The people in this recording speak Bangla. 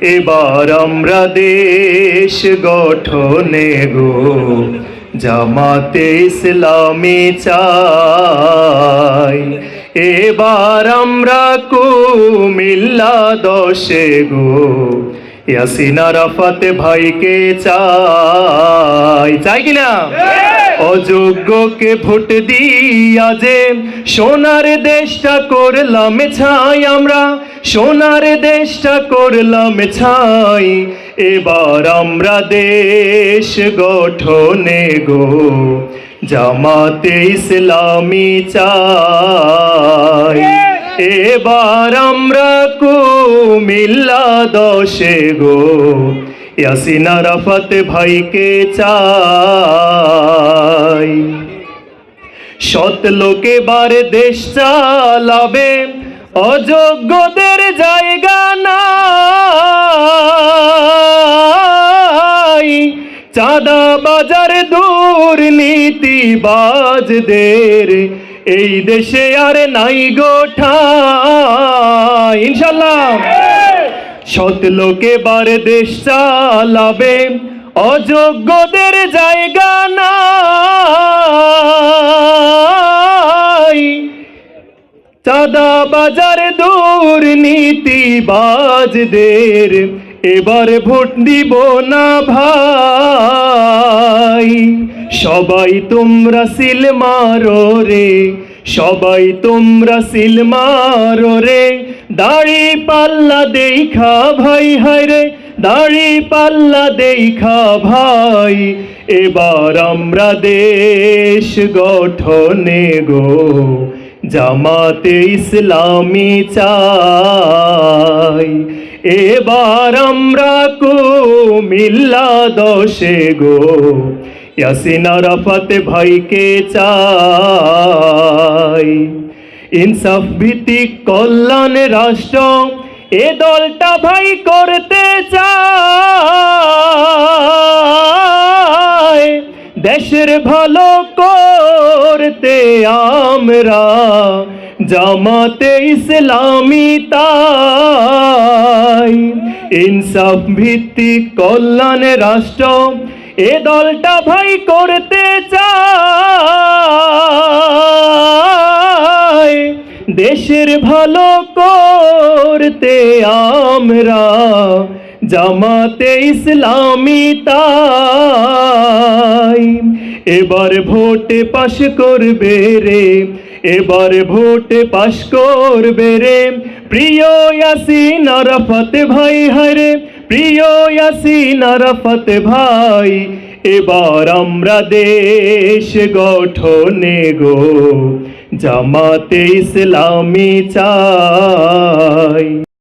এবার আমরা দেশ গঠনে গো, জামাতে ইসলামী চাই। এবার আমরা কুমিল্লা দশে গো, ইয়াসিনা আরাফাত ভাইকে চাই। চাই কিনা অযোগ্যকে ভোট দিয়া যে সোনার দেশটা করলাম ছাই আমরা, সোনার দেশটা করলাম ছাই। এবার আমরা দেশ গঠনে গো, জামাতে ইসলামী চাই। এবার আমরা কুমিল্লা দশে গো ইয়াসিন আরাফাত ভাইকে চাই। সৎ লোকে বারে দেশ চালাবে অযোগ্যদের জায়গা নাই। চাঁদা বাজার দুর্নীতিবাজদের, এই দেশে আর নাই গোঠা ইনশাল্লাহ সৎ লোকে বারে দেশ চালাবে, অযোগ্যদের জায়গা নাই। চাঁদা বাজার দুর্নীতিবাজদের, এবার ভোট দিব না ভাই। সবাই তোমরা সিল মারো রে, সবাই তোমরা সিল মারো রে দাড়ি পাল্লা দেখা ভাই, হায় রে, দাড়ি পাল্লা দেখা ভাই। এবার আমরা দেশ গঠনে গো, জামাতে ইসলামী চাই। এবার আমরা কুমিল্লা দশে গো, ইয়াসিন আরাফাত ভাইকে চাই। ইনসাফ ভিত্তিক কল্যাণ রাষ্ট্র, এ দলটা ভাই করতে চায়। দেশের ভালো করতে আমরা জামাতে ইসলামী তাই। ইনসাফ ভিত্তিক কল্যাণ রাষ্ট্র, এ দলটা ভাই করতে চায়। দেশের ভালো করতে আমরা জামাতে ইসলামী তাই। এবার ভোটে পাশ করবে রে, এবার ভোটে পাশ করবে রে। প্রিয় ইয়াসিন আরাফাত ভাই হারে প্রিয় ইয়াসিন আরাফাত ভাই এবার আমরা দেশ গঠনে গো জামাতে ইসলামী চাই।